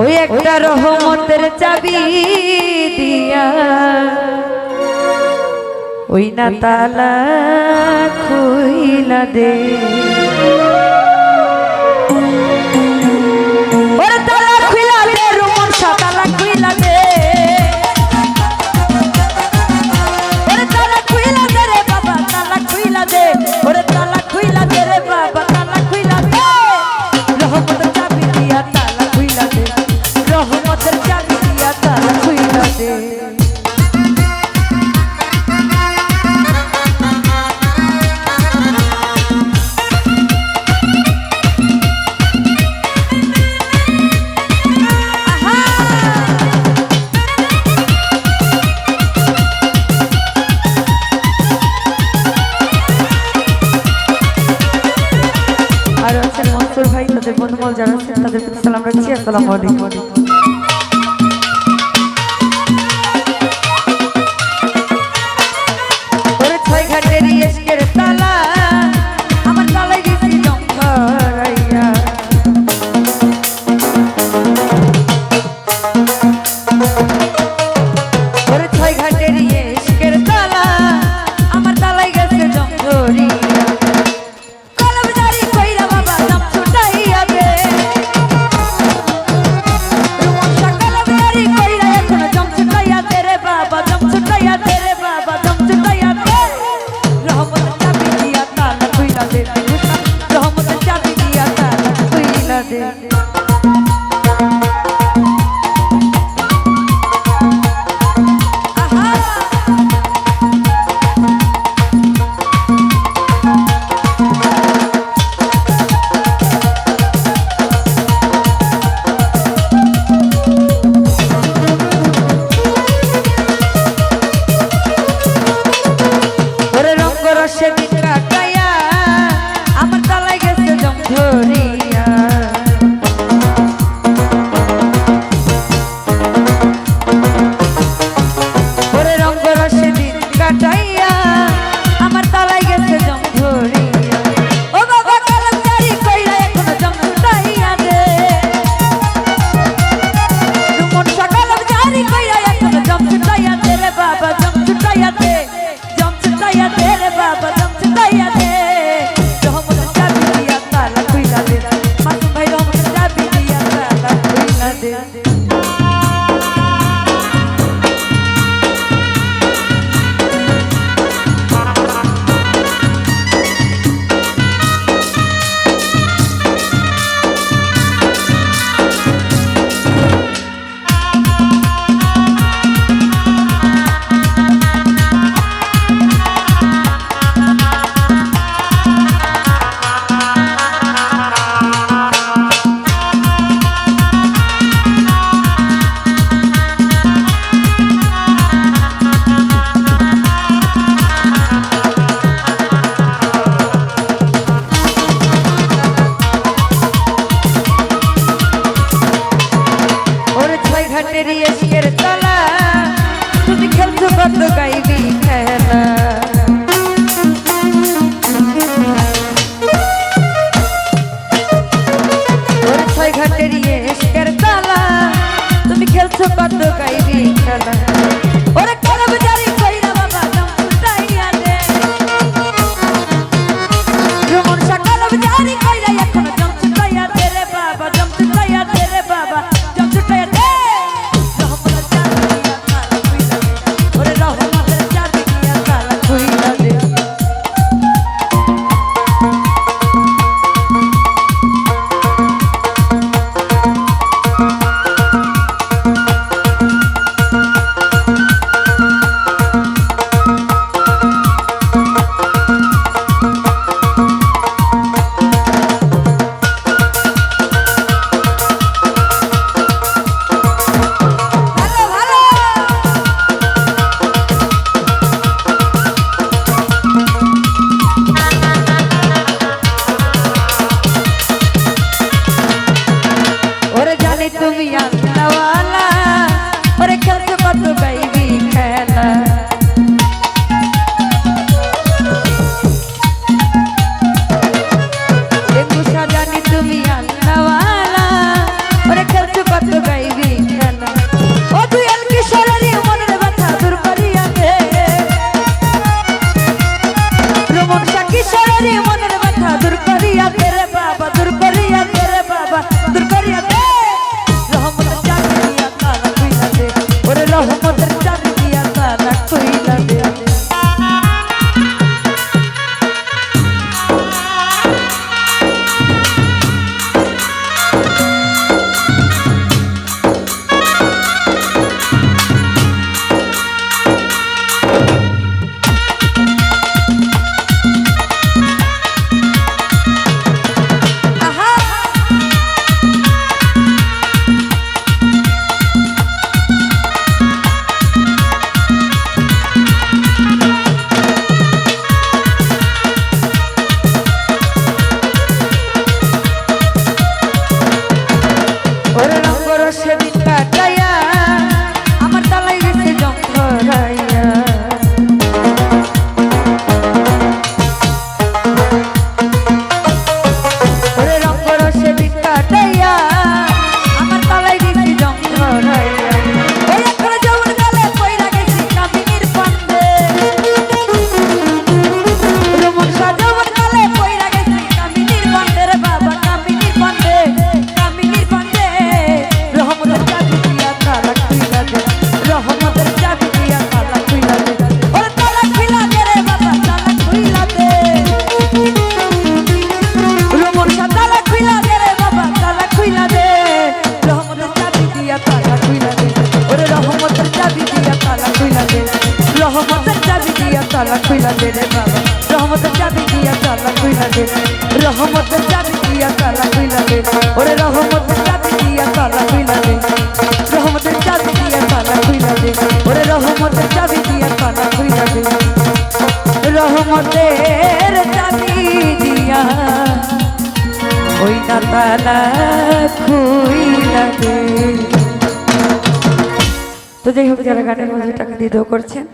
ওই একটা রহমতের চাবি দিয়া। ওই না তালা খুইলা দে। আমাদের বন্ধু বল যারা আছেন তাদের সালাম রাখছি। আসসালামু আলাইকুম। বেলা তুমি খেলছো কত গাইবি খেলা। ছয় ঘাটের ইয়ে তালা তুমি খেলছো কত গাইবি খেলা। জানে তুমি আল্লাহওয়ালা ওরে খেলতে কত গাইবে। দে বাবা রহমতের চাবি দিয়া তালা খুইলা দে। রহমতের চাবি দিয়া তালা খুইলা দে। ওরে রহমতের চাবি দিয়া তালা খুইলা দে। রহমতের চাবি দিয়া তালা খুইলা দে। ওরে রহমতের চাবি দিয়া তালা খুইলা দে। রহমতের চাবি দিয়া ওই তালা খুইলা দে। তো যাই হোক, যারা গানের মধ্যে টাকা দিয়ে করছেন